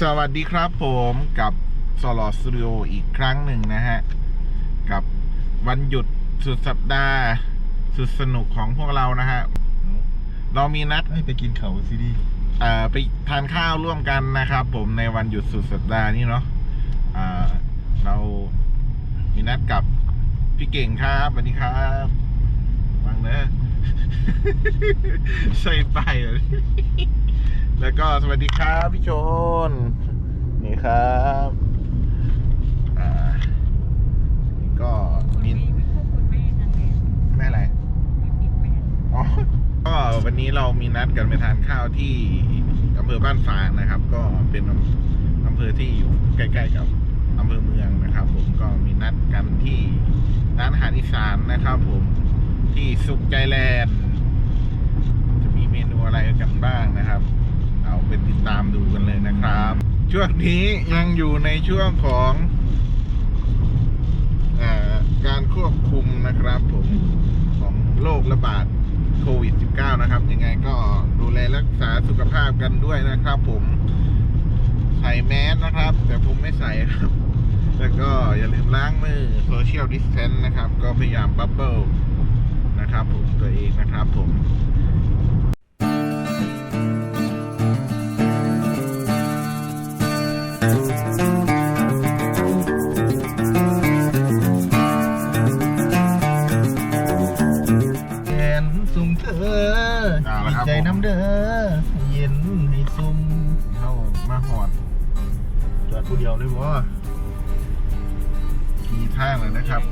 สวัสดีครับผมกับสลอสตูดิโออีกครั้งหนึ่งนะฮะ กับวันหยุดสุดสัปดาห์สุดสนุกของพวกเรานะฮะ เรามีนัดให้ไปกินเขาซีดีเอ่อไปทานข้าวร่วมกันนะครับผมในวันหยุดสุดสัปดาห์นี้เนาะอ่าเรามีนัดกับพี่เก่งครับสวัสดีครับฟังเนอะใส่ไปเลย แล้วก็สวัสดีครับพี่โชน นี่ครับอ่านี่ก็คนมีนี้พวกคุณแม่นางแม่แม่อะไรไม่ปิดแม่อ๋อก็วันนี้เรามีนัดกันไปทานข้าวที่อำเภอบ้านฝางนะครับ ก็เป็นอำอำเภอที่อยู่ใกล้ๆกับอำเภอเมืองนะครับ ผมก็มีนัดกันที่ร้านอาหารอีสานนะครับผมที่สุขใจแลนด์จะมีเมนูอะไรกันบ้างนะครับ เอาไปติดตามดูกันเลยนะครับ ช่วงนี้ยังอยู่ในช่วงของอการควบคุมนะครับผมของโรคระบาดโควิด -19 นะครับ ยังไงก็ดูแลรักษาสุขภาพกันด้วยนะครับผมใส่แมสนะครับ แต่ผมไม่ใส่ครับ แล้วก็อย่าลืมล้างมือ Social Distance นะครับ ก็พยายามบับเบิลนะครับผมตัวเองนะครับผมำเด้อเย็นให้ซุ่มเข้ามาหอด จอดผู้เดียวเลยบ่ขี่ทางเลยนะครับ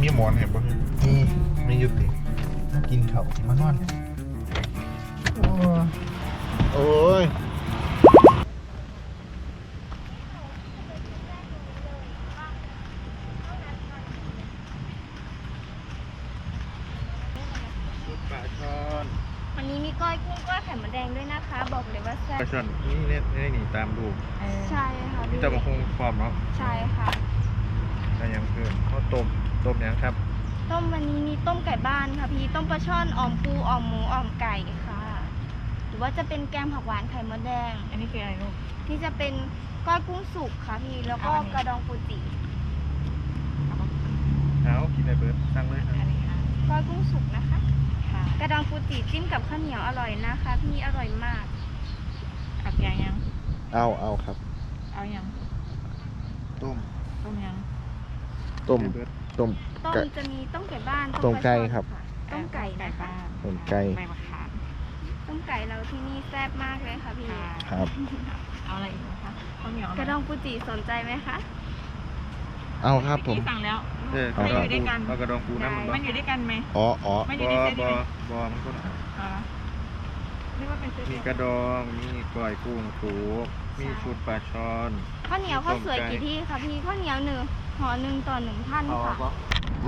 มีหมอนเห็นบ่มีไม่ยุติกินเขามานอน โอ้โอ้ย ปลาช่อน วันนี้มีก้อยกุ้งก้อยไข่มดแดงด้วยนะคะ บอกเลยว่าแซ่ปบลาช่อนนี่เนี่ยนี่นี่ตามดูเออใช่ค่ะนี่พี่จะมาคงความเนาะใช่ค่ะได้ยังเพิ่มข้าวต้มต้มยังครับต้มวันนี้มีต้มไก่บ้านค่ะพี่ต้มปลาช่อนอ่อมปูอ่อมหมูอ่อมไก่ค่ะ หรือว่าจะเป็นแกงผักหวานไข่มดแดง อันนี้คืออะไรลูก ที่จะเป็นก้อยกุ้งสุกค่ะพี่แล้วก็เอาอันนี้ กระดองปูจิเอากินได้เบิร์ดสั่งเลยครับอันนี้ค่ะ ก้อยกุ้งสุกนะคะค่ะ กระดองปูจิจิ้มกับข้าวเหนียวอร่อยนะคะ พี่อร่อยมากเอาแกงยังเอาเอาครับ เอายังต้มต้มยังต้มได้เบิร์ดต้มต้มไก่จะมีต้มไก่บ้านต้มปลาไก่ช่อนครับะต้มไก่นะคะบ้านต้มไก่ใบมะขามต้มไก่เราที่นี่แซ่บมากเลยค่ะพี่ค่ะครับ เอาอะไรอีกนะคะข้าวเหนียวกระดองปูจิสนใจไหมคะ เอาครับผมเอกี้สั่งแล้ว เออเอากระดองอยู่ด้ปูวยกัน เอากระดองปูน้ำมันมันอยู่ด้วยกันไหม อ๋ออ๋อมันอบ่ยู่ในเซตบนี้อไหมบอมันก็อ๋อนี่ว่าเป็นเซตมีเดียวกระดองมีก้อยกุ้งถูกมีชุดปลาช่อนข้าวเหนียวข้าวสวยต้มไก่กี่ที่คะพี่ข้าวเหนียวหนึ่งห่อหนึ่งต่อหนึ่งท่านค่ะ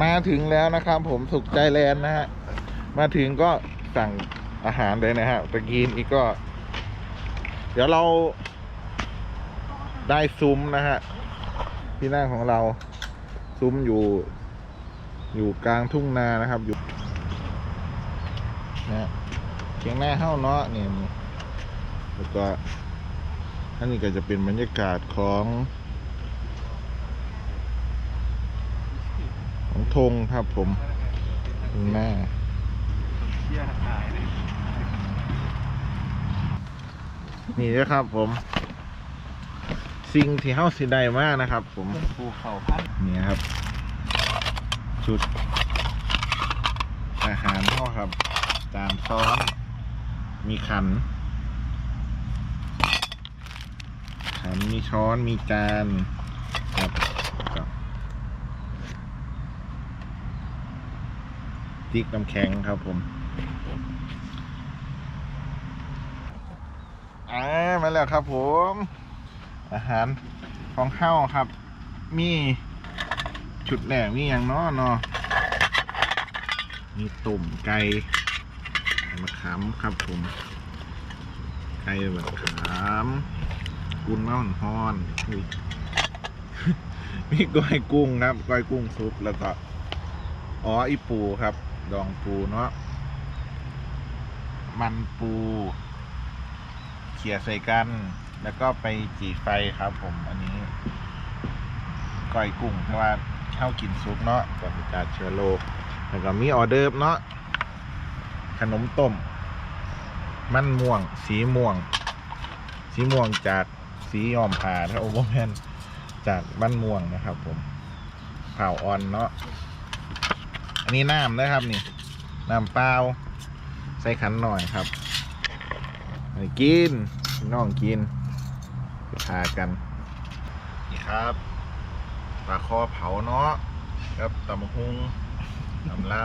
มาถึงแล้วนะครับ ผมสุขใจแลนด์นะฮะมาถึงก็สั่งอาหารเลยนะฮะตะกี้นี้ก็ เดี๋ยวเราได้ซุ้มนะฮะที่นั่งของเรา ซุ้มอยู่ อยู่กลางทุ่งนานะครับ อยู่นะฮะเชียงหน้าเฮ้าเนาะเนี่ยนี่แล้วก็อันนี้ก็จะเป็นบรรยากาศของของธงครับผมข้างหน้าเชี่ยหายเลยนี่นะครับผม สิ่งที่เฮาสิได้มากนะครับ ผมภูเขาพันนี่ครับ ชุด อาหารเฮาครับ จานซ้อนมีขัน ขันมีช้อนมีจานครับกับติ๊กน้ำแข็งครับผมอ่ามาแล้วครับผม อาหารของข้าวครับ มี ชุดแรกมีอย่างเนาะเนาะมีตุ่มไก่ไก่มะขามครับผม ไก่มะขามกุนมะหอนฮอนอุ้ยมีก้อยกุ้งครับก้อยกุ้งซุปแล้วก็อ๋ออีปูครับ ดองปูเนาะมันปูเขี่ยใส่กัน แล้วก็ไปจีไฟครับผมอันนี้ก้อยกุ้งเพราะ ข้ากินซุปเนาะก่อนจะจัดเชื้อโรคแล้วก็มีออเดิร์ฟเนาะขนมต้ม มันม่วง สีม่วง สีม่วงจากสียอมผ่าถ้าโอเวอร์แมนจากมันม่วงนะครับผมเผาออนเนาะอันนี้น้ำนะครับนี่น้ำเปล่าใส่ขันหน่อยครับกินพี่น้องกินทากันนี่ครับ ปลาคอเผาเนาะครับตำหุงตำเล่า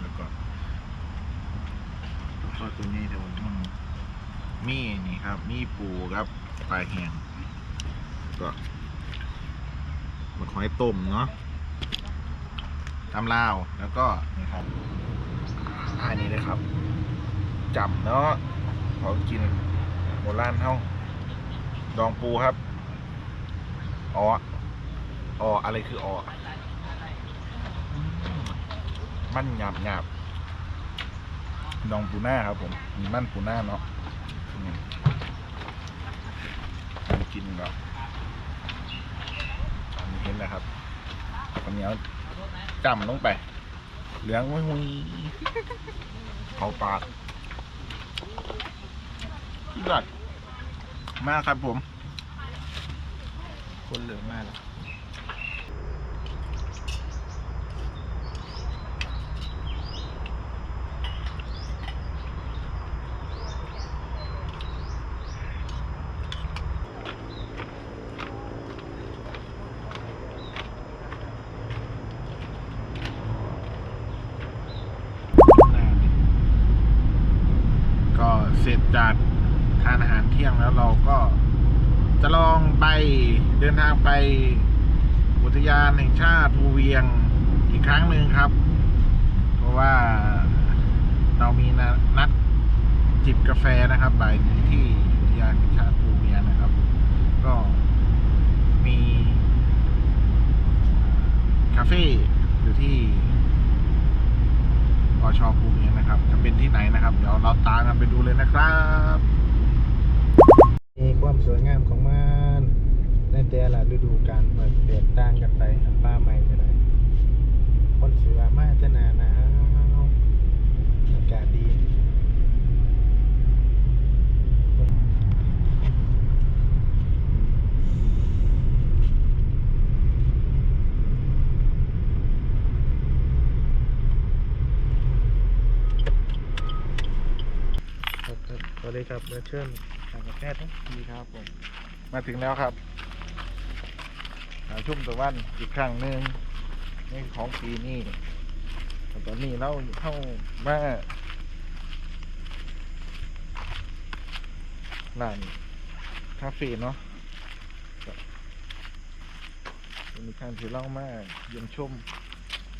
แล้วก็ปลาคอตัวนี้เดี๋ยวมมีนี่ครับ มีปูครับปลาแห้งก็มะขอยต้มเนาะตำลาวแล้วก็นี่ครับอันนี้เลยครับจำเนาะขากินโบราณเท่าดองปูครับอ๋อ ออะไรคือออมันหยาบหยาบดองปูหน้าครับผม มีมันปูหน้าเนาะมีกินแบบอันนี้เห็นนะครับข้าวเหนียวจำลงไป เหลืองหุยหุยเขาปากยอดมากครับผม คนเหลือมากแล้ว ก็ เสร็จจากทานอาหารเที่ยงแล้วเราก็จะลองไปเดินทางไปอุทยานแห่งชาติภูเวียงอีกครั้งหนึ่งครับ เพราะว่าเรามีนัดจิบกาแฟนะครับบ่ายนี้ที่อุทยานแห่งชาติภูเวียงนะครับ ก็มีคาเฟ่อยู่ที่ อชภูมินะครับ จะเป็นที่ไหนนะครับ เดี๋ยวเราตามกันไปดูเลยนะครับมีความสวยงามของมันในแต่ละฤดูกาลมันแตกต่างกันไปป้าใหม่ก็ได้คนสีว่ามาจะนานนาวอากาศดี ครับครับส วัสดีครับเดี๋ยวเชิญทางกาแฟนะดีครับผม มาถึงแล้วครับหาชุ่มตะวันอีกครั้งหนึ่งนี่ของปีนี้แต่ตอนนี้เราเข้ามาร้านคาเฟ่เนาะก็เป็นการที่เรามาเยี่ยมชม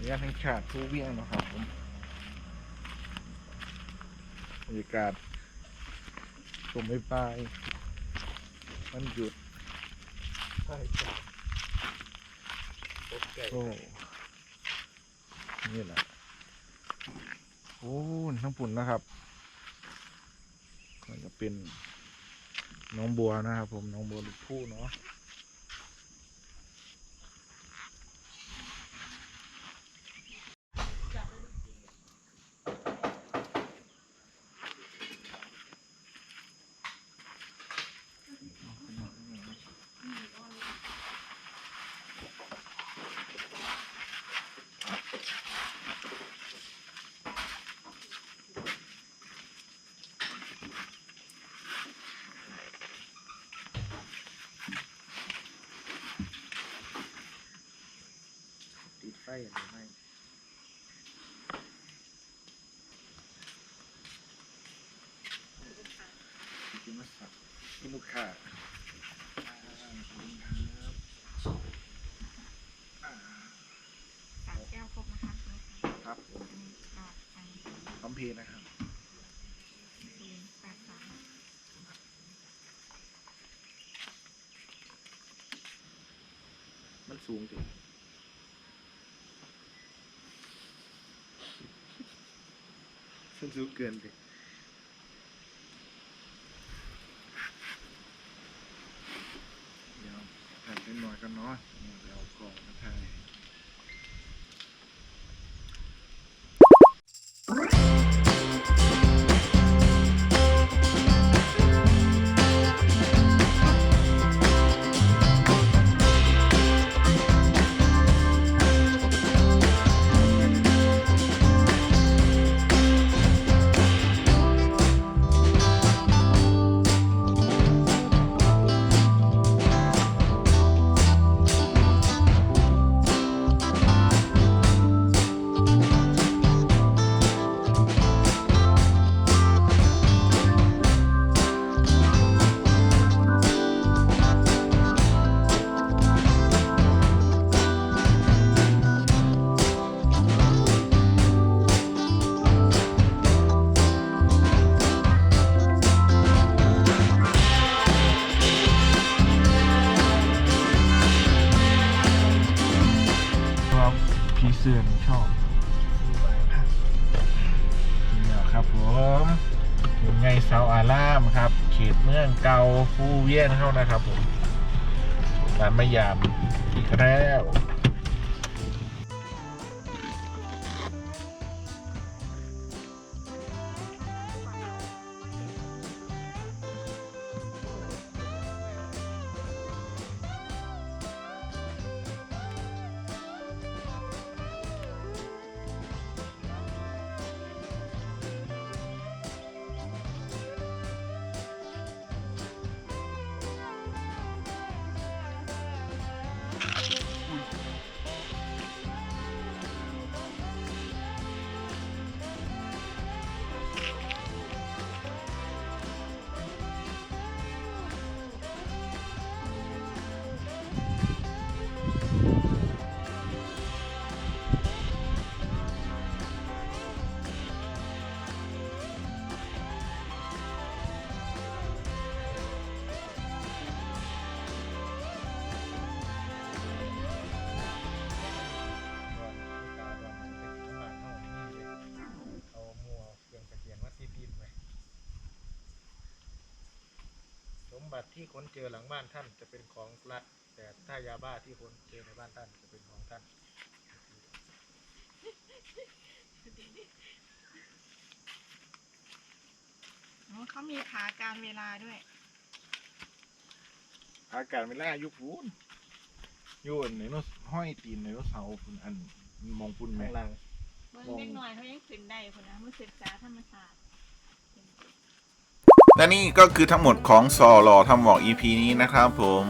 งานแห่งชาติผู้เวียงนะครับผมบรรยากาศ ชมไม่ไป มันหยุดใช่ครับโอเคโอ้นี่แหละโอ้ทั้งปุ่นนะครับมันจะเป็นน้องบัวนะครับผมน้องบัวลูกผู้เนาะติดไฟ หรือไม่กินมาสักกินลูกค้าอ่าขอบคุณครับอ่าสามแก้วครบนะคะครับผมพร้อมเพรียงนะครับ ศูนย์แปดสามมันสูงจริง สูงเกินดิเดี๋ยวถ่นเป็นหน่อยก็น้อยเดี๋ยวก่อนมาถ่าย เกาฟูเวียนเข้านะครับผมร้านมะยามอีกแล้ว บัติที่ค้นเจอหลังบ้านท่านจะเป็นของรัฐแต่ถ้ายาบ้าที่ค้นเจอในบ้านท่านจะเป็นของท่านอ๋อเขามีขาการเวลาด้วย อากาศไม่ล่ายุพูนอยุ่นในโนห้อยตีนในโนเสาพุ่นอันมองพุ่นไหม ข้างล่าง เบิ่งเล็กน้อยเขายังขึ้นได้คนนะมันศึกษาธรรมศาสตร์ และนี่ก็คือทั้งหมดของซอหล่อทำหมอก EP นี้นะครับผม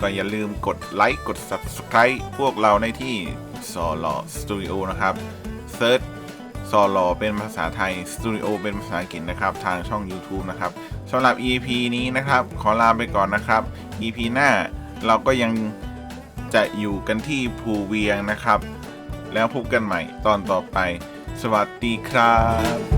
ก็อย่าลืมกดไลค์กด Subscribe พวกเราในที่ซอหล่อสตูดิโอนะครับเซิร์ชซอหล่อเป็นภาษาไทยสตูดิโอเป็นภาษาอังกฤษนะครับ ทางช่อง YouTube นะครับสำหรับ EP นี้นะครับ ขอลาไปก่อนนะครับ EP หน้าเราก็ยังจะอยู่กันที่ภูเวียงนะครับ แล้วพบกันใหม่ตอนต่อไป สวัสดีครับ